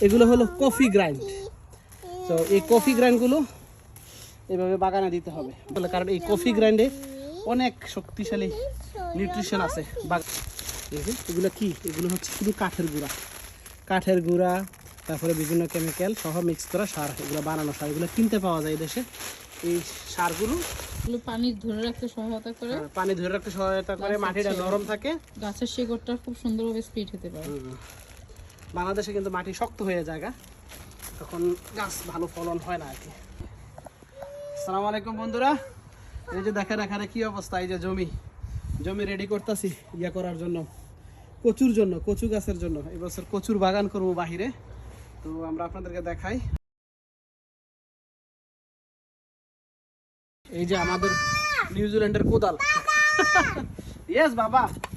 এগুলো হলো coffee grind. তো এই কফি গ্রাইন্ডগুলো এভাবে বাগানে দিতে হবে। বলে কারণ এই কফি গ্রাইন্ডে অনেক শক্তিশালী নিউট্রিশন আছে। বাগ- এই যে, এগুলো কি? এগুলো হচ্ছে শুধু কাঠের গুঁড়া। কাঠের গুঁড়া তারপরে বিভিন্ন কেমিক্যাল সহ মিক্স করা সার এগুলো বানানো সার এগুলো কিনতে পাওয়া যায় দেশে। এই সারগুলো পানি ধরে রাখতে সহায়তা করে। পানি ধরে রাখতে সহায়তা করে মাটিটা নরম থাকে। গাছের শিকড়টা খুব সুন্দরভাবে স্পিড হতে পারে। বাংলাদেশে কিন্তু মাটি শক্ত হয়ে যায়। তখন গাছ ভালো ফলন হয় না আর কি। সালাম আলাইকুম বন্ধুরা। এই যে দেখেন এখানে কি অবস্থা এই যে জমি। জমি রেডি করতেছি ইয়া করার জন্য কচুর জন্য কচু গাছের জন্য। এবছর কচুর বাগান করব বাহিরে। তো আমরা আপনাদেরকে দেখাই। এই যে আমাদের নিউজিল্যান্ডের কোদাল। ইয়েস বাবা!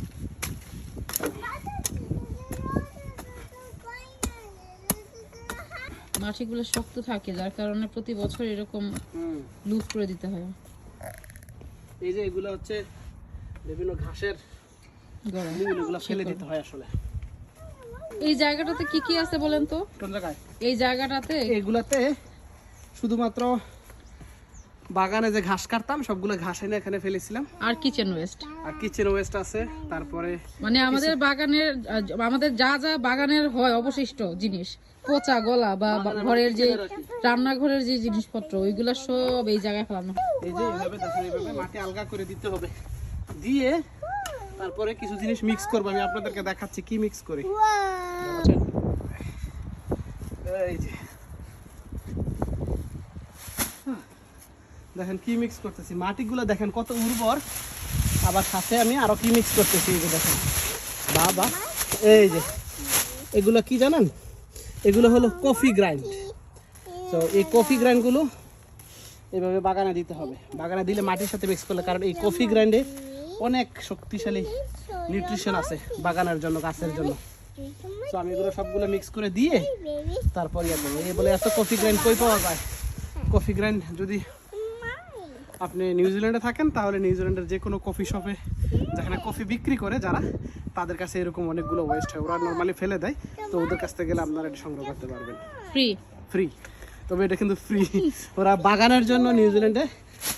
মাটিগুলো শক্ত থাকে যার কারণে প্রতি বছর এরকম লুজ করে দিতে হয়। এই যে এগুলো হচ্ছে বিভিন্ন ঘাসের এগুলো ফেলে দিতে হয় আসলে। এই জায়গাটাতে কি কি আছে বলেন তো? কোন জায়গায় এই জায়গাটাতে এগুলাতে শুধুমাত্র বাগানে যে ঘাস কাটতাম সবগুলো ঘাস এনে এখানে ফেলেছিলাম। আর কিচেন ওয়েস্ট আর কিচেন ওয়েস্ট আছে তারপরে মানে আমাদের বাগানের আমাদের যা যা বাগানের হয় অবশিষ্ট জিনিস পচা গলা বা ঘরের যে রান্নাঘরের যে জিনিসপত্র ওইগুলা সব এই জায়গায় ফেলানো এই যে এইভাবে দেখেন এইভাবে মাটি আলগা করে দিতে হবে। দিয়ে তারপরে কিছু জিনিস মিক্স করব আমি আপনাদেরকে দেখাচ্ছি কি মিক্স করি। এই যে। দেখেন কি মিক্স করতেছি? মাটিগুলো দেখেন কত উর্বর। আবার সাথে আমি আরও কি মিক্স করতেছি? এই যে দেখেন। বাবা, এই যে। এগুলো কি জানেন? এগুলো হলো কফি গ্রাইন্ড তো এই কফি গ্রাইন্ডগুলো এইভাবে বাগানে দিতে হবে। বাগানে দিলে মাটির সাথে মিক্স করলে, কারণ এই কফি গ্রাইন্ডে অনেক শক্তিশালী নিউট্রিশন আছে বাগানের জন্য, গাছের জন্য। তো আমি এগুলো সবগুলো মিক্স করে দিয়ে তারপর ইয়ে করব। এই বলে এত কফি গ্রাইন্ড কই পাওয়া যায়? কফি গ্রাইন্ড যদি আপনি নিউজিল্যান্ডে থাকেন তাহলে নিউজিল্যান্ডের যে কোনো কফি শপে যেখানে কফি বিক্রি করে যারা তাদের কাছে এরকম অনেকগুলো ওয়েস্ট হয়। ওরা নর্মালি ফেলে দেয় তো ওদের কাছ থেকে গেলে আপনারা এটা সংগ্রহ করতে পারবেন। ফ্রি ফ্রি তবে এটা কিন্তু ফ্রি ওরা বাগানের জন্য নিউজিল্যান্ডে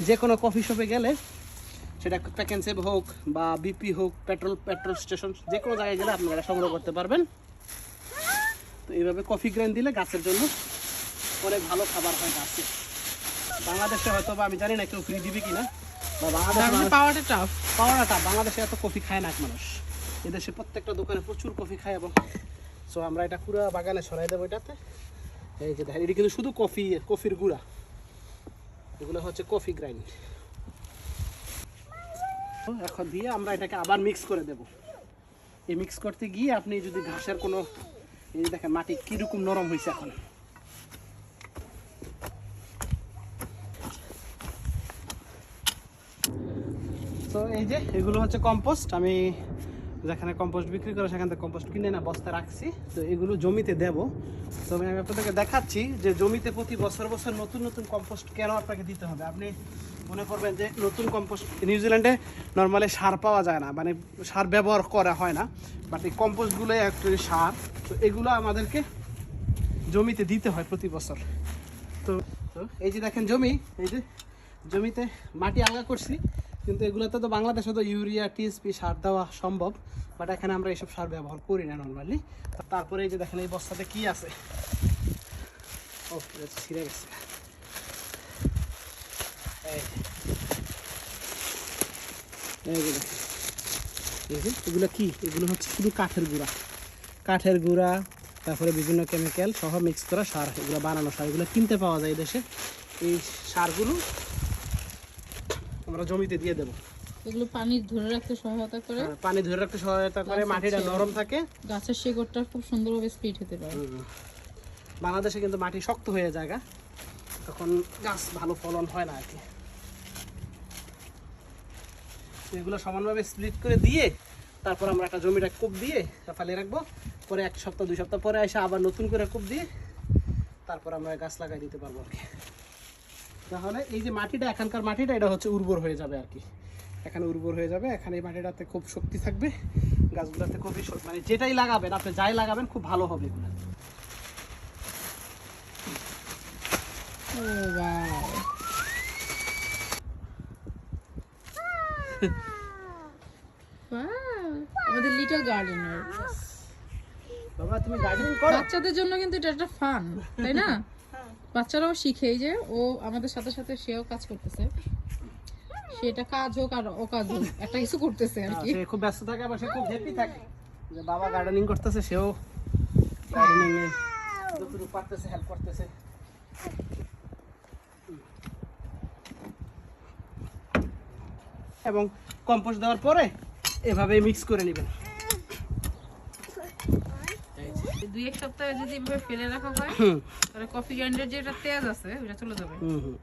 যে কোনো কফি শপে গেলে সেটা প্যাকেন্সেভ হোক বা বিপি হোক পেট্রোল পেট্রোল স্টেশন যে কোনো জায়গায় গেলে আপনারা এটা সংগ্রহ করতে পারবেন। তো এইভাবে কফি গ্রাইন্ড দিলে গাছের জন্য অনেক ভালো খাবার হয় গাছে। বাংলাদেশে হয়তো বা আমি জানি না কেউ ফ্রি দিবে কিনা বা বাংলাদেশে পাওয়াটা টাফ পাওয়াটা বাংলাদেশে এত কফি খায় না এক মানুষ। এদেশে প্রত্যেকটা দোকানে প্রচুর কফি খায় এবং সো আমরা এটা পুরো বাগানে ছড়াই দেবো এটাতে। এই যে দেখেন এটা কিন্তু শুধু কফি কফির গুঁড়া। এগুলো হচ্ছে কফি গ্রাইন্ড। এখন দিয়ে আমরা এটাকে আবার মিক্স করে দেব। এই মিক্স করতে গিয়ে আপনি যদি ঘাসের কোনো এই দেখেন মাটি কীরকম নরম হয়েছে এখন। তো এই যে, এগুলো হচ্ছে কম্পোস্ট আমি যেখানে কম্পোস্ট বিক্রি করে সেখান থেকে কম্পোস্ট কিনে না বস্তা রাখছি। তো এগুলো জমিতে দেব। তো আমি আপনাদেরকে দেখাচ্ছি যে জমিতে প্রতি বছর বছর নতুন নতুন কম্পোস্ট কেন আপনাকে দিতে হবে? আপনি মনে করবেন যে নতুন কম্পোস্ট নিউজিল্যান্ডে নর্মালি সার পাওয়া যায় না। মানে সার ব্যবহার করা হয় না। বাট এই কম্পোস্টগুলোই অ্যাকচুয়ালি সার। তো এগুলো আমাদেরকে জমিতে দিতে হয় প্রতি বছর। তো এই যে দেখেন জমি। এই যে জমিতে মাটি আলগা করছি। কিন্তু এগুলোতে তো বাংলাদেশে তো ইউরিয়া টিএসপি সার দেওয়া সম্ভব বাট এখানে আমরা এইসব সার ব্যবহার করি না নর্মালি তারপরে এই যে দেখেন, এই বস্তাতে কি আছে? ও ছিঁড়ে গেছে। এগুলো কি? এগুলো হচ্ছে শুধু কাঠের গুঁড়া। কাঠের গুঁড়া, তারপরে বিভিন্ন কেমিক্যাল সহ মিক্স করা সার, এগুলো বানানো সার, এগুলো কিনতে পাওয়া যায় দেশে। এই সারগুলো আমরা জমিতে দিয়ে দেবো। এগুলো পানি ধরে রাখতে সহায়তা করে। পানি ধরে রাখতে সহায়তা করে মাটিটা নরম থাকে। গাছের শিকড়টা খুব সুন্দরভাবে স্পিড হতে পারে। বাংলাদেশে কিন্তু মাটি শক্ত হয়ে যায়গা তখন গাছ ভালো ফলন হয় না আর কি। এগুলো সমানভাবে স্প্লিট করে দিয়ে তারপর আমরা একটা জমিটা কূপ দিয়ে ফালিয়ে রাখব। পরে এক সপ্তাহ দুই সপ্তাহ পরে এসে আবার নতুন করে কূপ দিয়ে তারপর আমরা গাছ লাগাই দিতে পারব আর কি। তাহলে এই যে মাটিটা এখানকার মাটিটা এটা হচ্ছে উর্বর হয়ে যাবে আর কি। এখানে উর্বর হয়ে যাবে এখানে এই মাটিটাতে খুব শক্তি থাকবে গাছগুলোতে খুবই মানে যেটাই লাগাবেন আপনি যাই লাগাবেন খুব ভালো হবে এগুলো। আমাদের লিটল গার্ডেনার বাবা তুমি গার্ডেনিং করো? বাচ্চাদের জন্য কিন্তু এটা একটা ফান তাই না? বাচ্চারাও শিখে যে ও আমাদের সাথে সাথে সেও কাজ করতেছে। সেটা কাজ হোক আর ও কাজ হোক একটা কিছু করতেছে আর কি। সে খুব ব্যস্ত থাকে আবার সে খুব হ্যাপি থাকে। যে বাবা গার্ডেনিং করতেছে সেও গার্ডেনিং এ যতটুকু পারতেছে হেল্প করতেছে। এবং কম্পোস্ট দেওয়ার পরে এভাবে মিক্স করে নেবেন। দুই এক সপ্তাহে যদি এভাবে ফেলে রাখা হয় তাহলে কফি গ্রাইন্ডার যেটা তেজ আছে ওইটা চলে যাবে। হুম হুম।